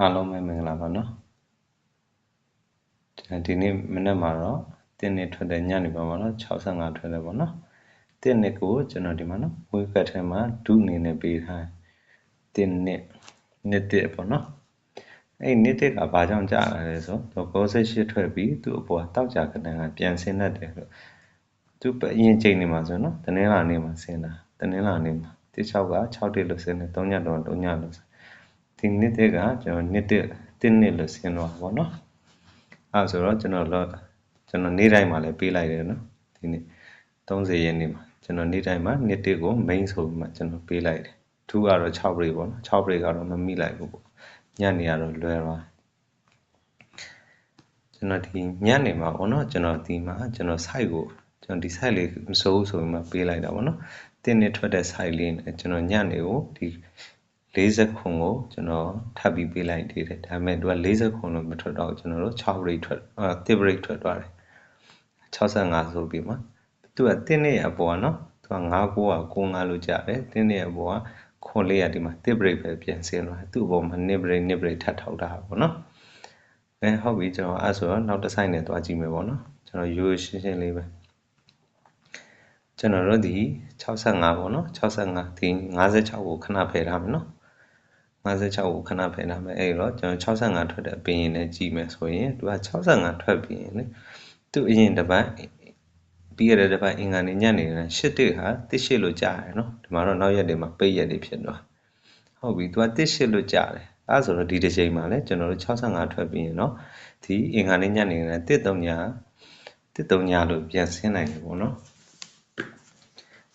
အားလုံးပဲမင်္ဂလာပါနော်ဒီနေ့မနေ့မှာတော့တင်းနှစ်ထွက်တဲ့ညနေပါပါနော်65ထွက်တယ်ပေါ့နော်တင်းနှစ်ကိုကျွန်တော်ဒီမှာနော်ဝေကတ်ထဲမှာဒုအနေနဲ့ပေးထားတင်းနှစ်နှစ်တစ်ပေါ့နော်အဲ့နှစ်တစ်ကဘာကြောင့်ကြာလာလဲဆိုတော့68ထွက်ပြီးသူ့အပေါ်တောက်ကြကနန်ကပြန်ဆင်းတတ်တယ်လို့သူအရင်ချိန်နေမှာဆိုနော်တနင်္လာနေ့မှာဆင်းတာတနင်္လာနေ့မှာတစ်6က6တိလို့ဆင်းတယ်3ညတော့3ညလို့ ဒီနှစ်တက်ကကျွန်တော်နှစ်တက်တစ်နှစ်လို့ဆင်းတော့ပါတော့အဲဆိုတော့ကျွန်တော်တော့ကျွန်တော်နေ့တိုင်းမှာလည်းပေးလိုက်တယ်နော်ဒီနေ့30ရက်နေ့မှာကျွန်တော်နေ့တိုင်းမှာနှစ်တက်ကို main ဆိုပြီးမှကျွန်တော်ပေးလိုက်တယ်ထူးကတော့6 break ပေါ့နော်6 break ကတော့မမိလိုက်ဘူးပေါ့ညနေကတော့လွယ်သွားကျွန်တော်ဒီညနေမှာပေါ့နော်ကျွန်တော်ဒီမှာကျွန်တော် site ကိုကျွန်တော်ဒီ site လေးမစိုးဆိုပြီးမှပေးလိုက်တာပေါ့နော်တင်းနေထွက်တဲ့ site လေးနဲ့ကျွန်တော်ညနေကိုဒီ 40ခွန်ကိုကျွန်တော်ထပ်ပြီးပေးလိုက်သေးတယ်ဒါပေမဲ့သူက40ခွန်လို့မထွက်တော့ကျွန်တော်တို့6 rate ထွက်အာ1 rate ထွက်သွားတယ်65ဆိုပြီးမှသူကတင်းနေအပေါ်နော်သူက9 9က95လို့ကြားတယ်တင်းနေအပေါ်ကခွန်လေးရဒီမှာ1 rate ပဲပြန်ဆင်းသွားတယ်သူ့အပေါ်မှာ2 rate 2 rate ထပ်ထောက်တာပေါ့နော်အဲဟုတ်ပြီကျွန်တော်အဲ့ဆိုတော့နောက်တစ်ဆိုင်နဲ့သွားကြည့်မယ်ပေါ့နော်ကျွန်တော်ရိုးရှင်းရှင်းလေးပဲကျွန်တော်တို့ဒီ65ပေါ့နော်65ဒီ56ကိုခဏဖယ်ထားမယ်နော် 56ကိုခဏဖယ်ထားမယ်အဲ့တော့ကျွန်တော်65ထွက်တဲ့ပင်ရင်နဲ့ကြည့်မယ်ဆိုရင်သူက65ထွက်ပြီးရင်လေသူ့အရင်တစ်ပတ်ပြီးရတဲ့တစ်ပတ်အင်္ဂါနေ့ညနေနဲ့7တိဟာတစ်ရှိလို့ကြားရတယ်နော်ဒီမှာတော့နောက်ရက်တွေမှာပိတ်ရက်တွေဖြစ်သွားဟုတ်ပြီသူကတစ်ရှိလို့ကြားတယ်အဲဆိုတော့ဒီတစ်ချိန်မှာလည်းကျွန်တော်တို့65ထွက်ပြီးရင်နော်ဒီအင်္ဂါနေ့ညနေနဲ့တစ်တုံညာတစ်တုံညာလို့ပြန်ဆင်းနိုင်တယ်ပေါ့နော်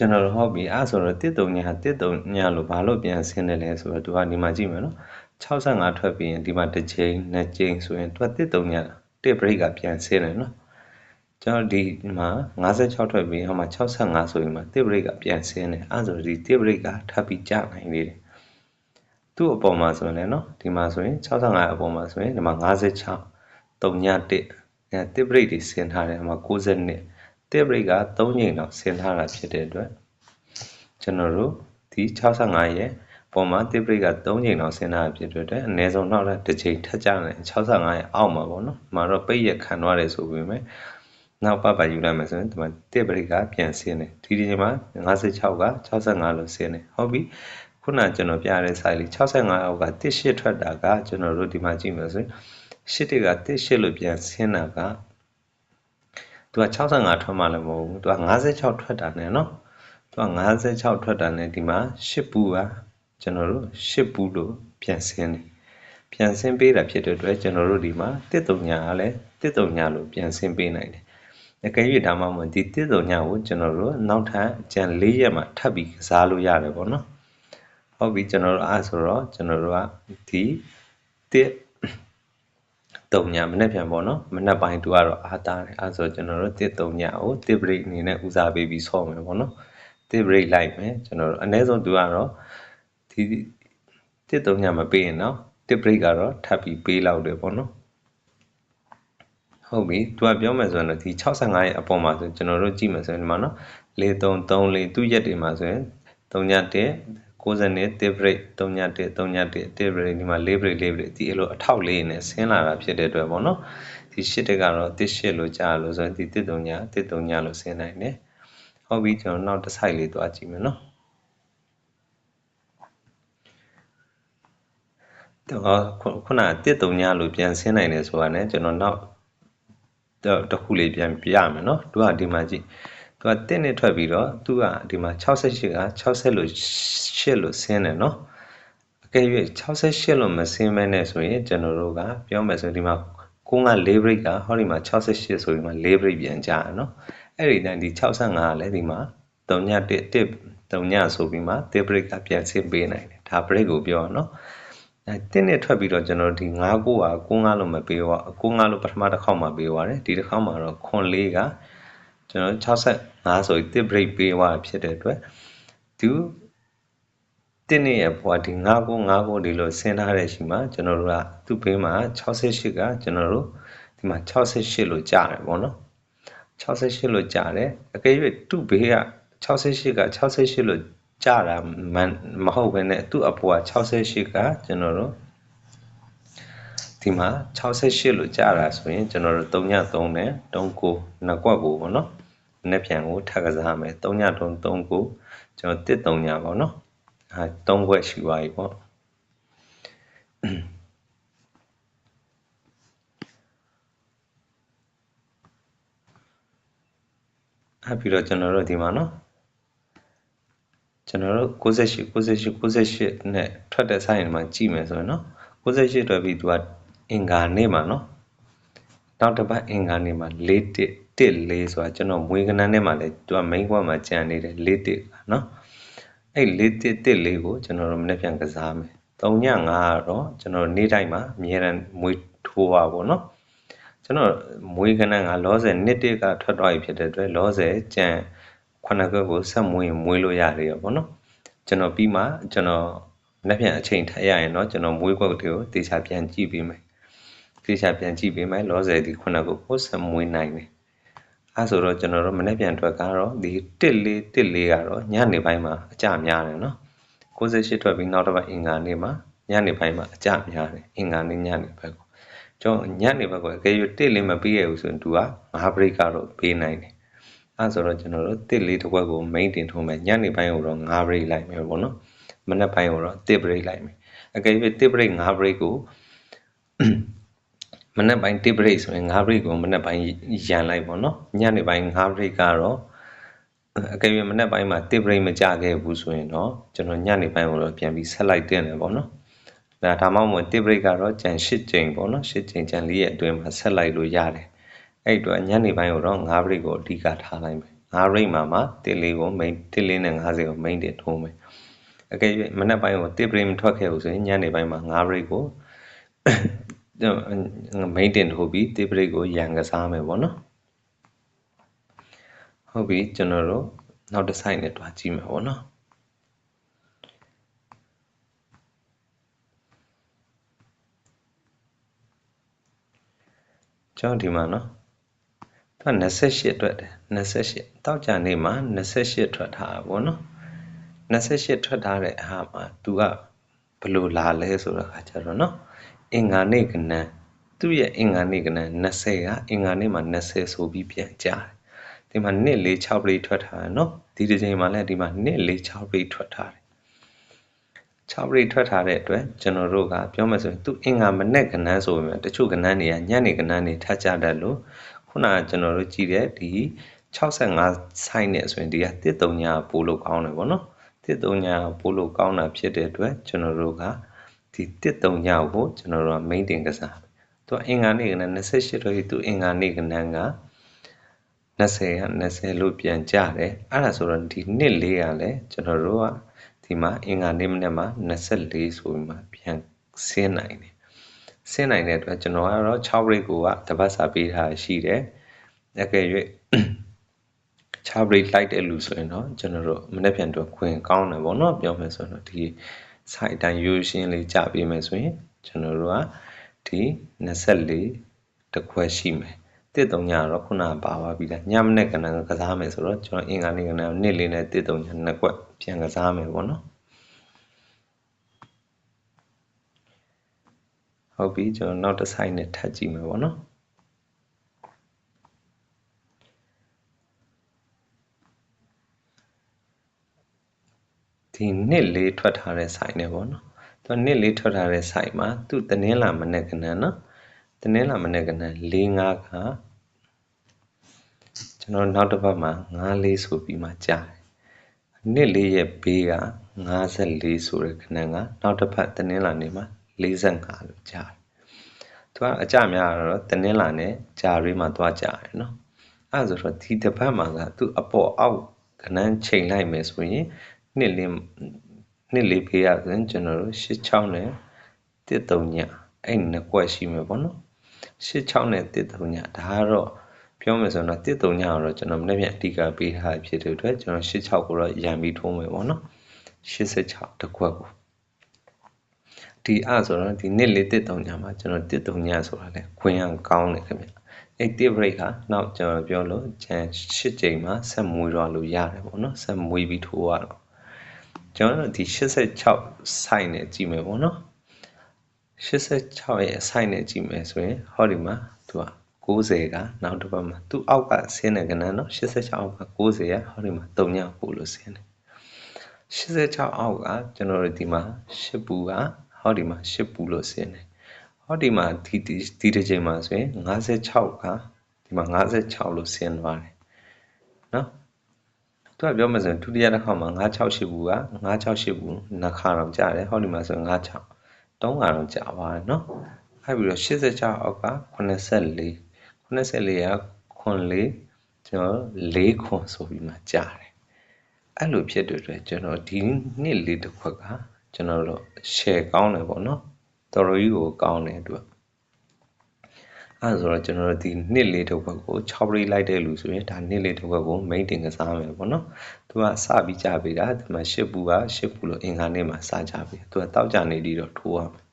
ကျွန်တော်တို့ဟောပြီအဲဆိုတော့တစ်တုံညာတစ်တုံညာလို့ဘာလို့ပြန်ဆင်းတယ်လဲဆိုတော့သူကဒီမှာကြည့်မယ်နော်65ထွက်ပြီးရင်ဒီမှာတစ်ချိန်နှစ်ချိန်ဆိုရင်သူကတစ်တုံညာတစ် break ကပြန်ဆင်းတယ်နော်ကျွန်တော်ဒီမှာ56ထွက်ပြီးဟိုမှာ65ဆိုရင်မှာတစ် break ကပြန်ဆင်းတယ်အဲဆိုဒီတစ် break ကထပ်ပြီးကျနိုင်နေတယ်သူ့အပေါ်မှာဆိုရင်နော်ဒီမှာဆိုရင်65အပေါ်မှာဆိုရင်ဒီမှာ56 3ည1အဲတစ် break တွေဆင်းထားတယ်ဟိုမှာ90တစ် break က3ချိန်တော့ဆင်းထားတာဖြစ်တဲ့အတွက်ကျွန်တော်တို့ဒီ65ရဲ့ပေါ်မှာတစ် break က3ချိန်တော့ဆင်းထားတာဖြစ်တဲ့အတွက်အနည်းဆုံးနောက်တစ်ချိန်ထပ်ကြတယ်65ရဲ့အောက်မှာပေါ့နော်ဒီမှာတော့ပိတ်ရခံသွားတယ်ဆိုပေမဲ့နောက်ပတ်ပတ်ယူလိုက်မယ်ဆိုရင်ဒီမှာတစ် break ကပြန်ဆင်းတယ်ဒီဒီချိန်မှာ56က65လို့ဆင်းတယ်ဟုတ်ပြီခုနကျွန်တော်ပြရတဲ့ site လေး65အောက်ကတစ်ရှစ်ထွက်တာကကျွန်တော်တို့ဒီမှာကြည့်မယ်ဆိုရင်ရှစ်တကတစ်ရှစ်လို့ပြန်ဆင်းတာက သူက65ထွက်မှလည်းမဟုတ်ဘူးသူက56ထွက်တာနဲ့နော်သူက56ထွက်တာနဲ့ဒီမှာ10ပူကကျွန်တော်တို့10ပူလို့ပြန်ဆင်းတယ်ပြန်ဆင်းပေးတာဖြစ်တဲ့အတွက်ကျွန်တော်တို့ဒီမှာတစ်တုံညာကလည်းတစ်တုံညာလို့ပြန်ဆင်းပေးနိုင်တယ်အကယ်၍ဒါမှမဟုတ်ဒီတစ်တုံညာကိုကျွန်တော်တို့နောက်ထပ်ကြံ၄ရက်မှထပ်ပြီးကစားလို့ရတယ်ပေါ့နော်ဟုတ်ပြီကျွန်တော်တို့အားဆိုတော့ကျွန်တော်တို့ကဒီတစ် တုံညာမနေ့ပြန်ပေါ့နော်မနေ့ပိုင်းတူကတော့အားတာတယ်အဲဆိုကျွန်တော်တို့တစ်တုံညာကိုတစ် break အနေနဲ့ဦးစားပေးပြီးဆော့မယ်ပေါ့နော်တစ် break လိုက်မယ်ကျွန်တော်တို့အနည်းဆုံးတူကတော့ဒီတစ်တုံညာမပေးရင်တော့တစ် break ကတော့ထပ်ပြီးပေးလောက်တယ်ပေါ့နော်ဟုတ်ပြီသူကပြောမယ်ဆိုရင်ဒီ65ရဲ့အပေါ်မှာဆိုကျွန်တော်တို့ကြည့်မယ်ဆိုရင်ဒီမှာနော်4334သူ့ရက်တွေမှာဆိုရင်31 60နဲ့1 break 3ည1 3ည1 1 break ဒီမှာ4 break 4 break ဒီအဲ့လိုအထောက်လေးနဲ့ဆင်းလာတာဖြစ်တဲ့အတွက်ပေါ့နော်ဒီရှစ်တက်ကတော့1 8လို့ကြားလို့ဆိုရင်ဒီ1 3ည1 3ညလို့ဆင်းနိုင်တယ်ဟုတ်ပြီကျွန်တော်နောက်တစ်ဆိုင်လေးသွားကြည့်မယ်နော်တော့ခုန1 3ညလို့ပြန်ဆင်းနိုင်တယ်ဆိုတာ ਨੇ ကျွန်တော်နောက်တစ်ခုလေးပြန်ပြရမယ်နော်သူကဒီမှာကြည့် သူက1နဲ့ထွက်ပြီးတော့သူကဒီမှာ68က60လို့8လို့ဆင်းတယ်နော်အကယ်၍68လို့မဆင်းမဲနဲ့ဆိုရင်ကျွန်တော်တို့ကပြောမယ်ဆိုဒီမှာကိုက4 break ကဟောဒီမှာ68ဆိုဒီမှာ4 break ပြန်ကြရနော်အဲ့ဒီတိုင်းဒီ65ကလည်းဒီမှာ3ည1 1 3ညဆိုပြီးမှ1 break ကပြန်ဆင်းပေးနိုင်တယ်ဒါ break ကိုပြောရနော်အဲတင်းနဲ့ထွက်ပြီးတော့ကျွန်တော်ဒီ9ကိုက9လို့မပေးတော့9လို့ပထမတစ်ခေါက်မှပေးသွားတယ်ဒီတစ်ခေါက်မှတော့ခွန်လေးက ကျွန်တော်65ဆိုပြီးတစ် break ပေးသွားဖြစ်တဲ့အတွက်သူတင်းနေရဘွားဒီ9ကို9ကိုဒီလိုဆင်းထားတဲ့ရှိမှာကျွန်တော်တို့ကသူ့ဘေးမှာ68ကကျွန်တော်တို့ဒီမှာ68လို့ကြားတယ်ပေါ့နော်68လို့ကြားတယ်အကယ်၍သူ့ဘေးက68က68လို့ကြားတာမဟုတ်ဘဲနဲ့သူ့အပေါ်က68ကကျွန်တော်တို့ ဒီမှာ68လို့ကြာတာဆိုရင်ကျွန်တော်တို့3ည3နဲ့39နှစ်ကွက်ကိုပေါ့နော်။နှစ်ပြန်ကိုထပ်ကစားမယ်3ည3 39ကျွန်တော်တစ်3ညပေါ့နော်။အဲ3ခွက်ရှိပါပြီပေါ့။အဲပြီးတော့ကျွန်တော်တို့ဒီမှာနော်ကျွန်တော်တို့68 68 68နဲ့ထွက်တဲ့ဆိုင်မှာကြည့်မယ်ဆိုရင်နော်68ထွက်ပြီးသူက အင်္ဂါနေ့မှာနော်နောက်တစ်ပတ်အင်္ဂါနေ့မှာ4တစ်တစ်လေးဆိုတာကျွန်တော်မွေးကနန်းထဲမှာလည်းသူက main ကွက်မှာကြံနေတယ်4တစ်နော်အဲ့4တစ်တစ်လေးကိုကျွန်တော်တို့မနေ့ပြန်ကစားမယ်3ည5ကတော့ကျွန်တော်နေ့တိုင်းမှာအများရန်မွေးထိုးပါပေါ့နော်ကျွန်တော်မွေးကနန်းကလောဆယ်နှစ်တစ်ကထွက်သွားပြီဖြစ်တဲ့အတွက်လောဆယ်ကြံခုနှစ်ခွက်ကိုဆက်မွေးရင်မွေးလို့ရတယ်ရောပေါ့နော်ကျွန်တော်ပြီးမှကျွန်တော်လက်ပြန်အချိန်ထရရင်တော့ကျွန်တော်မွေးခွက်တွေကိုတေချာပြန်ကြည့်ပေးမယ် တေချာပြန်ကြည့်ပေးမယ်လောဆယ်ဒီခုနှစ်ခုကိုဆက်မွေးနိုင်တယ်အဲဆိုတော့ကျွန်တော်တို့မနေ့ပြန်ထွက်ကတော့ဒီတစ်လေးတစ်လေးကတော့ညနေပိုင်းမှာအကြများတယ်နော်68ထွက်ပြီးနောက်တစ်ပတ်အင်္ဂါနေ့မှာညနေပိုင်းမှာအကြများတယ်အင်္ဂါနေ့ညနေဘက်ကိုကျွန်တော်ညနေဘက်ကိုအကယ်၍တစ်လေးမပြီးရဘူးဆိုရင်သူက5 break ကတော့ပေးနိုင်တယ်အဲဆိုတော့ကျွန်တော်တို့တစ်လေးတစ်ခွက်ကို main တင်ထုံးမယ်ညနေပိုင်းကိုတော့5 break လိုက်မယ်ပေါ့နော်မနက်ပိုင်းကိုတော့တစ် break လိုက်မယ်အကယ်၍တစ် break 5 break ကို မနက်ပိုင်းတစ် break ဆိုရင်5 break ကိုမနက်ပိုင်းရန်လိုက်ပေါ့နော်ညနေပိုင်း5 break ကတော့အကယ်၍မနက်ပိုင်းမှာတစ် break မကြခဲ့ဘူးဆိုရင်တော့ကျွန်တော်ညနေပိုင်းကိုတော့ပြန်ပြီးဆက်လိုက်တင်တယ်ပေါ့နော်ဒါဒါမှမဟုတ်တစ် break ကတော့ကြံ8ချိန်ပေါ့နော်8ချိန်ကြံ4ရက်အတွင်းမှာဆက်လိုက်လို့ရတယ်အဲ့တော့ညနေပိုင်းကိုတော့9 break ကိုအဓိကထားလိုက်မယ်9 break မှာမှတစ်လေးကို main တစ်လေးနဲ့50ကို main တင်ထိုးမယ်အကယ်၍မနက်ပိုင်းကိုတစ် break မထွက်ခဲ့ဘူးဆိုရင်ညနေပိုင်းမှာ9 break ကို main တင်ထိုးပြီးတစ် break ကိုရန်ကစားမယ်ပေါ့နော်ဟုတ်ပြီကျွန်တော်တို့နောက်တစ် site နဲ့တွားကြည့်မယ်ပေါ့နော်ကျွန်တော်ဒီမှာနော်သူက28အတွက်တယ်28တောက်ကြနေ့မှာ28ထွက်ထားတာပေါ့နော်28ထွက်ထားတဲ့အားမှာ तू ကဘလို့လာလဲဆိုတော့ခါကြတော့နော် အင်္ဂါနေ့ကနန်းသူ့ရဲ့အင်္ဂါနေ့ကနန်း20ကအင်္ဂါနေ့မှာ20ဆိုပြီးပြန်ကြားတယ်ဒီမှာနှစ်လေး6ပြိထွက်ထားတယ်နော်ဒီဒီချိန်မှာလည်းဒီမှာနှစ်လေး6ပြိထွက်ထားတယ်6ပြိထွက်ထားတဲ့အတွက်ကျွန်တော်တို့ကပြောမှဆိုရင်သူအင်္ဂါမနေ့ကနန်းဆိုပေမဲ့တချို့ကနန်းတွေကညနေကနန်းတွေထပ်ကြတတ်လို့ခုနကကျွန်တော်တို့ကြည့်တဲ့ဒီ65ဆိုင်းနဲ့ဆိုရင်ဒီက139ညာပို့လို့ကောင်းတယ်ဗောနော်139ညာပို့လို့ကောင်းတာဖြစ်တဲ့အတွက်ကျွန်တော်တို့က ဒီ139ညာကိုကျွန်တော်တို့က main တင်ကစားသူအင်္ဂါနေ့ကနန်း28တော့သူအင်္ဂါနေ့ကနန်းက20က20လို့ပြန်ကြတယ်အဲ့ဒါဆိုတော့ဒီနှစ်လေးကလည်းကျွန်တော်တို့ကဒီမှာအင်္ဂါနေ့မနေ့မှာ24ဆိုပြီးမှပြန်ဆင်းနိုင်တယ်ဆင်းနိုင်တဲ့အတွက်ကျွန်တော်ကတော့6 break ကိုကတပတ်စာပေးထားရှိတယ်အကယ်၍6 break လိုက်တဲ့လူဆိုရင်တော့ကျွန်တော်တို့မနေ့ပြန်တော့ခွင်ကောင်းတယ်ဗောနော်ပြောမယ်ဆိုတော့ဒီ site အတိုင်းရိုးရှင်းလေးကြပေးမယ်ဆိုရင်ကျွန်တော်တို့ကဒီ24တခွဲရှိမယ်တစ်တုံညာတော့ခုနပါပါပြီလားညမနေ့ကနကစားမယ်ဆိုတော့ကျွန်တော်အင်္ဂါနေ့ကနနှစ်လေးနဲ့တစ်တုံညာနှစ်ကွက်ပြန်ကစားမယ်ပေါ့နော်ဟုတ်ပြီကျွန်တော်နောက်တစ်ဆိုင်နဲ့ထပ်ကြည့်မယ်ပေါ့နော် ဒီနှစ်လေးထွက်ထားတဲ့ဆိုင်နဲ့ပေါ့နော်သူနှစ်လေးထွက်ထားတဲ့ဆိုင်မှာသူတနင်္လာမနေ့ကနနော်တနင်္လာမနေ့ကန၄၅ကကျွန်တော်နောက်တစ်ပတ်မှာ9လေးဆိုပြီးမှကြားတယ်နှစ်လေးရဲ့ဘေးက54ဆိုတဲ့ခဏကနောက်တစ်ပတ်တနင်္လာနေ့မှာ45လို့ကြားတယ်သူကအကြများတော့တနင်္လာနဲ့ဂျာရေးမှာသွားကြတယ်နော်အဲဆိုတော့ဒီတစ်ပတ်မှာကသူအပေါ်အောက်ကနန်းချိန်လိုက်မယ်ဆိုရင် နှစ်လေးနှစ်လေးဖေးရဆိုရင်ကျွန်တော်တို့86နဲ့13ညအဲ့နှစ်ကွက်ရှိမယ်ပေါ့နော်86နဲ့13ညဒါကတော့ပြောမယ်ဆိုတော့13ညတော့ကျွန်တော်မနေ့ပြန်အဓိကပေးထားဖြစ်တဲ့အတွက်ကျွန်တော်86ကိုတော့ရံပြီးထိုးမယ်ပေါ့နော်86တစ်ခွက်ကိုဒီအဆိုတော့ဒီနှစ်လေး13ညမှာကျွန်တော်13ညဆိုတာလေခွင့်ရကောင်းတယ်ခင်ဗျအဲ့တစ် break ကနောက်ကျွန်တော်ပြောလို့ကျန်8ချိန်မှာဆက်မွေးတော့လို့ရတယ်ပေါ့နော်ဆက်မွေးပြီးထိုးရတော့ ကျွန်တော်တို့ဒီ86 site နဲ့ကြည့်မယ်ပေါ့နော်86ရဲ့ site နဲ့ကြည့်မယ်ဆိုရင်ဟောဒီမှာသူက90ကနောက်တစ်ပတ်မှာသူ့အောက်ကဆင်းတဲ့ကဏ္ဍနော်86အောက်က90ကဟောဒီမှာ39လို့ဆင်းတယ်86အောက်ကကျွန်တော်တို့ဒီမှာ10ပူကဟောဒီမှာ10ပူလို့ဆင်းတယ်ဟောဒီမှာဒီဒီတစ်ချိန်မှာဆိုရင်56ကဒီမှာ56လို့ဆင်းသွားတယ်နော် သူကပြောမှဆိုရင်ဒုတိယတစ်ခါမှာ968ဘူးက968ဘူးနှစ်ခါတော့ကြာတယ်ဟောဒီမှာဆိုရင်96 3ခါတော့ကြာပါတယ်နော်အဲ့ပြီးတော့86အောက်က84 84ကခွန်လေးကျွန်တော်၄ခွန်ဆိုပြီးမှကြာတယ်အဲ့လိုဖြစ်တဲ့အတွက်ကျွန်တော်ဒီနှစ်လေးတစ်ခွက်ကကျွန်တော်တို့ share ကောင်းတယ်ပေါ့နော်တော်တော်ကြီးကိုကောင်းတယ်သူက အဲဆိုတော့ကျွန်တော်တို့ဒီနှစ်လေးတစ်ခွက်ကို6ပရိလိုက်တဲ့လူဆိုရင်ဒါနှစ်လေးတစ်ခွက်ကို main တင်ကစားမယ်ပေါ့နော်သူကစပြီးကြပေးတာဒီမှာရှစ်ပူကရှစ်ပူလို့အင်္ဂါနေ့မှာစကြပေးသူကတောက်ကြနေပြီးတော့ထိုးရမယ်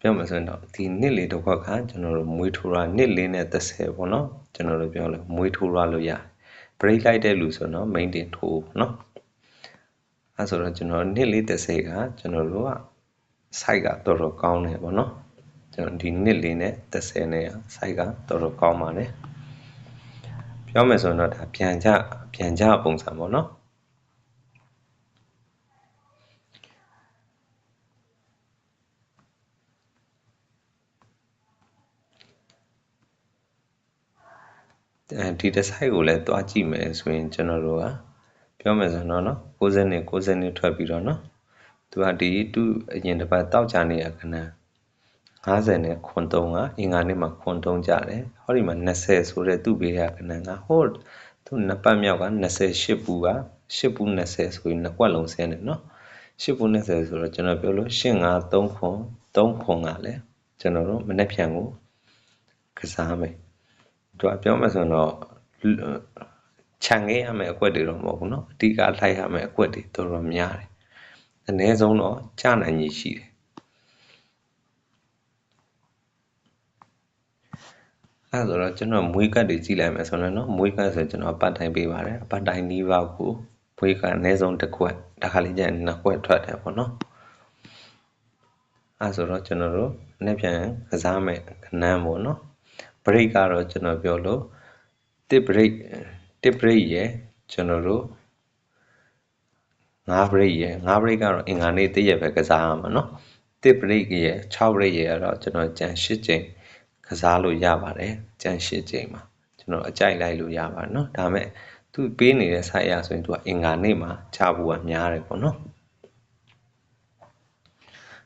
ပြောမှဆိုရင်တော့ဒီနှစ်လေးတစ်ခွက်ကကျွန်တော်တို့မွေးထိုးရနှစ်လေးနဲ့30ပေါ့နော်ကျွန်တော်တို့ပြောလို့မွေးထိုးရလို့ရတယ် break လိုက်တဲ့လူဆိုတော့ main တင်ထိုးနော်အဲဆိုတော့ကျွန်တော်နှစ်လေး30ကကျွန်တော်တို့က site ကတော်တော်ကောင်းတယ်ပေါ့နော် ကျွန်တော်ဒီနှစ်လေးနဲ့30နဲ့ site ကတော်တော်ကောင်းပါတယ်ပြောမယ်ဆိုရင်တော့ဒါပြန်ကြပြန်ကြပုံစံပေါ့နော်အဲဒီတစ်ဆိုင်ကိုလည်းတွားကြည့်မယ်ဆိုရင်ကျွန်တော်တို့ကပြောမယ်ဆိုတော့နော်60နဲ့60နဲ့ထွက်ပြီးတော့နော်သူကဒီသူ့အရင်တစ်ပတ်တောက်ချနေရခဏ 50နဲ့ခွန်3ကအင်္ဂါနေ့မှာခွန်3ကြတယ်ဟောဒီမှာ20ဆိုတဲ့သူ့ဘေးကခဏကဟိုသူနှစ်ပတ်မြောက်က28ပူက8ပူ20ဆိုရင်နှစ်ကွက်လုံးဆင်းတယ်နော်8ပူ20ဆိုတော့ကျွန်တော်ပြောလို့8 5 3ခွန်3ခွန်ကလည်းကျွန်တော်တို့မနေ့ပြန်ကိုကစားမယ်သူကပြောမှဆိုတော့ခြံခဲ့ရမယ့်အကွက်တွေတော့မဟုတ်ဘူးเนาะအဓိကလိုက်ရမယ့်အကွက်တွေတော်တော်များတယ်အနည်းဆုံးတော့ကြာနိုင်ကြီးရှိတယ် အဲဆိုတော့ကျွန်တော်မွေးကတ်တွေကြည့်လိုက်မယ်ဆိုတော့เนาะမွေးကတ်ဆိုကျွန်တော်ပတ်တိုင်းပေးပါတယ်အပတ်တိုင်းနီးပါးကိုမွေးကအနည်းဆုံးတစ်ခွက်တစ်ခါလေးကျရင်နှစ်ခွက်ထွက်တယ်ပေါ့နော်အဲဆိုတော့ကျွန်တော်တို့နေ့ပြန်ကစားမယ်ခဏန်းပေါ့နော် break ကတော့ကျွန်တော်ပြောလို့ tip break tip break ရယ်ကျွန်တော်တို့9 break ရယ်9 break ကတော့အင်္ဂါနေ့တည့်ရက်ပဲကစားရမှာเนาะ tip break ရယ်6 break ရယ်ကတော့ကျွန်တော်ကြံ8ချိန် ကစားလို့ရပါတယ်ကြံ8ချိန်မှာကျွန်တော်အကြိုက်လိုက်လို့ရပါတယ်เนาะဒါမဲ့သူပေးနေတဲ့ site ရဆိုရင်သူကအင်္ဂါနေ့မှာချဖို့ကများတယ်ပေါ့နော်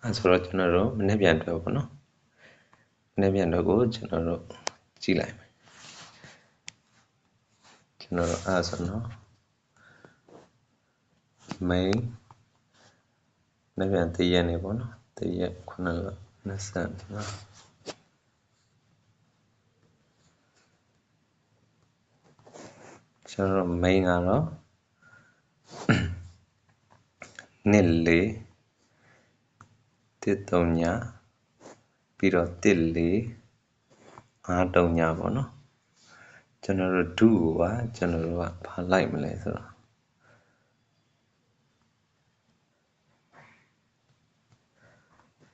အဲဆိုတော့ကျွန်တော်တို့မနေ့ပြန်တွေ့ပေါ့နော်မနေ့ပြန်တော့ကိုကျွန်တော်တို့ကြည့်လိုက်မယ်ကျွန်တော်တို့အဲဆိုတော့ main မနေ့ပြန်တည့်ရက်နေပေါ့နော်တည့်ရက်9လ20 ကျွန်တော် main ကတော့နှစ်လေးတစ်သုံးညပြီးတော့တစ်လေးငါးတုံညပေါ့နော်ကျွန်တော်တို့ဒုကိုကကျွန်တော်တို့ကဘာလိုက်မလဲဆိုတော့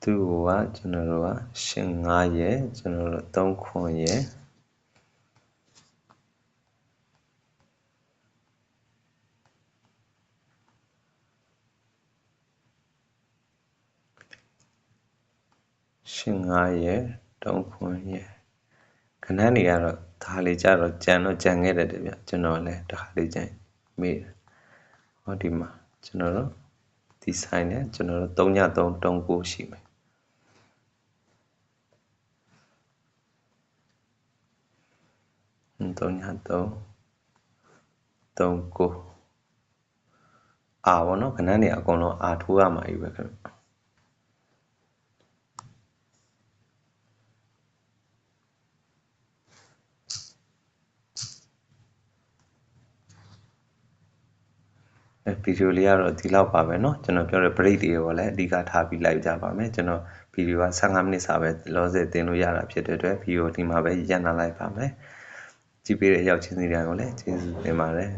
သူ့ကိုကကျွန်တော်တို့ကရှင်9ရဲ့ကျွန်တော်တို့3ခွန်ရဲ့ ရှင်9ရဲ့3ခွန်ရဲ့ခဏနေကတော့ဒါလေးကြတော့ကြံတော့ကြံခဲ့တယ်ဗျကျွန်တော်လည်းတစ်ခါလေးကြံမေးဟောဒီမှာကျွန်တော်တို့ဒီဆိုင်နဲ့ကျွန်တော်တို့3ည3 3ကိုရှိမယ်3ည3 3ကိုအာဘောနော်ခဏနေအကုန်လုံးအာထိုးရမှာကြီးပဲခင်ဗျ ဗီဒီယိုလေးကတော့ဒီလောက်ပါပဲเนาะကျွန်တော်ပြောတဲ့ break တွေရောလည်းအဓိကထားပြီးလိုက်ကြပါမယ်ကျွန်တော်ဗီဒီယိုက15မိနစ်စာပဲလောဆယ်တင်လို့ရတာဖြစ်တဲ့အတွက်ဗီဒီယိုဒီမှာပဲရပ်နာလိုက်ပါမယ်ကြည့်ပေးတဲ့ရောက်ချင်းစီတွေကိုလည်းကျေးဇူးတင်ပါတယ်